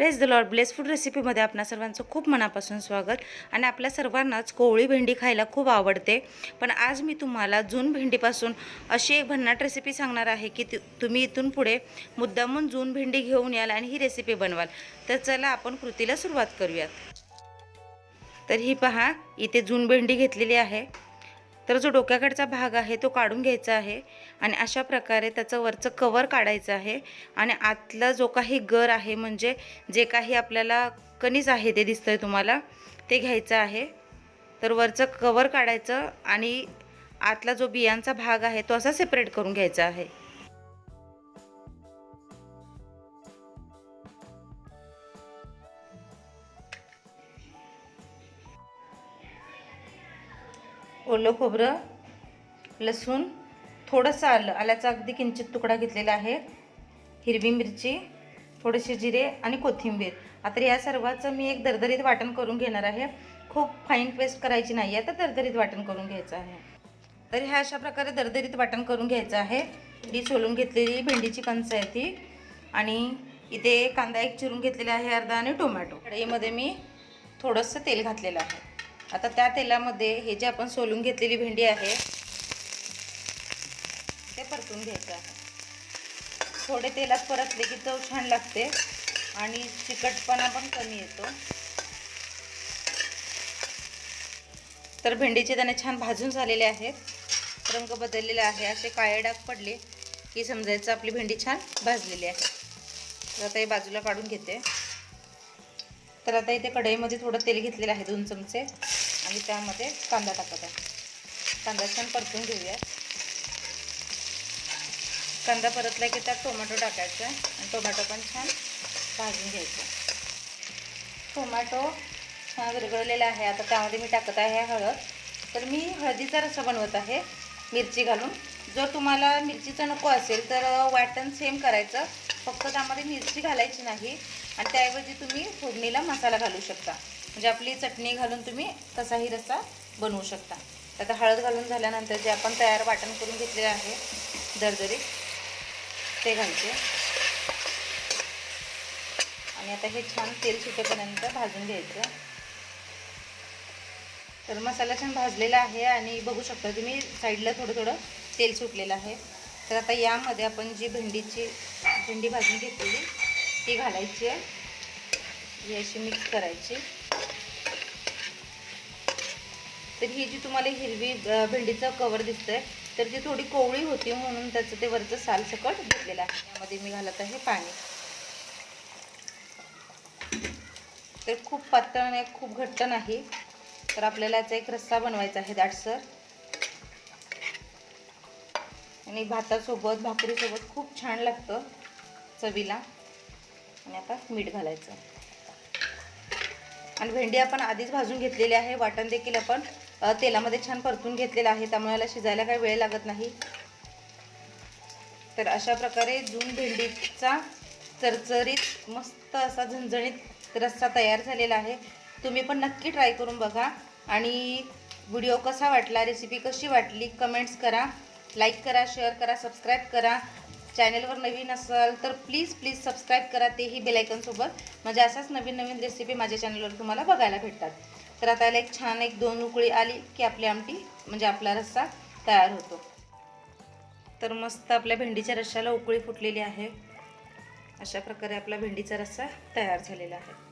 Praise the lord bless food रेसिपीमध्ये आपणा सर्वांचं खूप मनापासून स्वागत. आणि आपल्या सर्वांनाच कोवळी भेंडी खायला खूप आवडते. पण आज मी तुम्हाला जून भेंडीपासून अशी एक भन्नाट रेसिपी सांगणार आहे की तुम्ही इथून पुढे मुद्दामून जून भेंडी घेऊन याल आणि ही रेसिपी बनवाल. तर चला आपण कृतीला सुरुवात करूयात. तर ही पहा इथे जून भेंडी घेतलेली आहे. तर जो डोक्याकडचा भाग आहे तो काढून घ्यायचा आहे आणि अशा प्रकारे त्याचं वरचं कवर काढायचं आहे आणि आतला जो काही गर आहे म्हणजे जे काही आपल्याला कणीस आहे ते दिसतंय तुम्हाला ते घ्यायचं आहे. तर वरचं कवर काढायचं आणि आतला जो बियांचा भाग आहे तो असा सेपरेट करून घ्यायचा आहे. ओलं खोबरं लसूण थोडंसं आलं आल्याचा अगदी किंचित तुकडा घेतलेला आहे. हिरवी मिरची थोडेसे जिरे आणि कोथिंबीर. आता या सर्वाचं मी एक दरदरीत वाटण करून घेणार आहे. खूप फाईन पेस्ट करायची नाही आहे तर दरदरीत वाटण करून घ्यायचं आहे. तर ह्या अशा प्रकारे दरदरीत वाटण करून घ्यायचं आहे. ही सोलून घेतलेली भेंडीची कंच आहे ती. आणि इथे कांदा एक चिरून घेतलेला आहे अर्धा आणि टोमॅटो. कढईमध्ये मी थोडंसं तेल घातलेलं आहे. आता त्या तेलामध्ये हे जे आपण सोलून घेतलेली भेंडी आहे ते परतून घ्यायचं आहे. थोडे तेलात परतले की चव छान लागते आणि चिकटपणा पण कमी येतो. तर भेंडीचे दाणे छान भाजून झालेले आहेत. रंग बदललेला आहे. असे काळे डाग पडले की समजायचं आपली भेंडी छान भाजलेली आहे. तर आता हे बाजूला काढून घेते. तर आता इथे कढईमध्ये थोडं तेल घेतलेलं आहे दोन चमचे. आणि त्यामध्ये कांदा टाकत आहे. कांदा छान परतून घेऊया कांदा परतला की त्यात टोमॅटो टाकायचा आणि टोमॅटो पण छान भाजून घ्यायचं. टोमॅटो छान विरघळलेला आहे. आता त्यामध्ये मी टाकत आहे हळद. तर मी हळदीचा रस्सा बनवत आहे मिरची घालून. जर तुम्हाला मिरचीचं नको असेल तर वाटण सेम करायचं. फक्त त्यामध्ये मिरची घालायची नाही. आणि त्याऐवजी तुम्ही फोडणीला मसाला घालू शकता. म्हणजे आपली चटणी घालून तुम्ही तसाही रस्सा बनवू शकता. आता हळद घालून झाल्यानंतर जे आपण तयार वाटण करून घेतलेलं आहे दरदरीत ते घालते. आणि आता हे छान तेल सुटेपर्यंत भाजून घ्यायचं. तर मसाला छान भाजलेला आहे आणि बघू शकता तुम्ही साईडला थोडं थोडं तेल सुटलेलं आहे. तर आता यामध्ये आपण जी भेंडीची भेंडी भाजून घेतलेली ती घालायची आहे. ही अशी मिक्स करायची. तर ही जी तुम्हाला हिरवी भेंडीचं कवर दिसतंय तर ती थोडी कोवळी होती म्हणून त्याचं ते वरचं साल सकट घेतलेलं आहे. यामध्ये मी घालत आहे पाणी. तर खूप पातळ नाही खूप घट्ट नाही. तर आपल्याला याचा एक रस्सा बनवायचा आहे दाटसर. आणि भातासोबत भाकरीसोबत खूप छान लागतं चवीला. आणि आता मीठ घालायचं. आणि भेंडी आपण आधीच भाजून घेतलेली आहे. वाटण देखील आपण तेलामध्ये छान परतून घेतलेलं आहे. त्यामुळे याला शिजायला काही वेळ लागत नाही. तर अशा प्रकारे जून भेंडीचा चरचरीत मस्त असा झणझणीत रस्सा तयार झालेला आहे. तुम्ही पण नक्की ट्राय करून बघा. आणि व्हिडिओ कसा वाटला रेसिपी कशी वाटली कमेंट्स करा. लाईक करा शेअर करा सबस्क्राईब करा. चॅनलवर नवीन असाल तर प्लीज प्लीज सबस्क्राईब करा. तेही बेलायकनसोबत म्हणजे असाच नवीन नवीन रेसिपी माझ्या चॅनलवर तुम्हाला बघायला भेटतात. तर आता याला एक छान एक दोन उकळी आली की आपली आमटी म्हणजे आपला रस्सा तयार होतो. तर मस्त आपल्या भेंडीच्या रश्श्याला उकळी फुटलेली आहे. अशा प्रकारे आपला भेंडीचा रस्सा तयार झालेला आहे.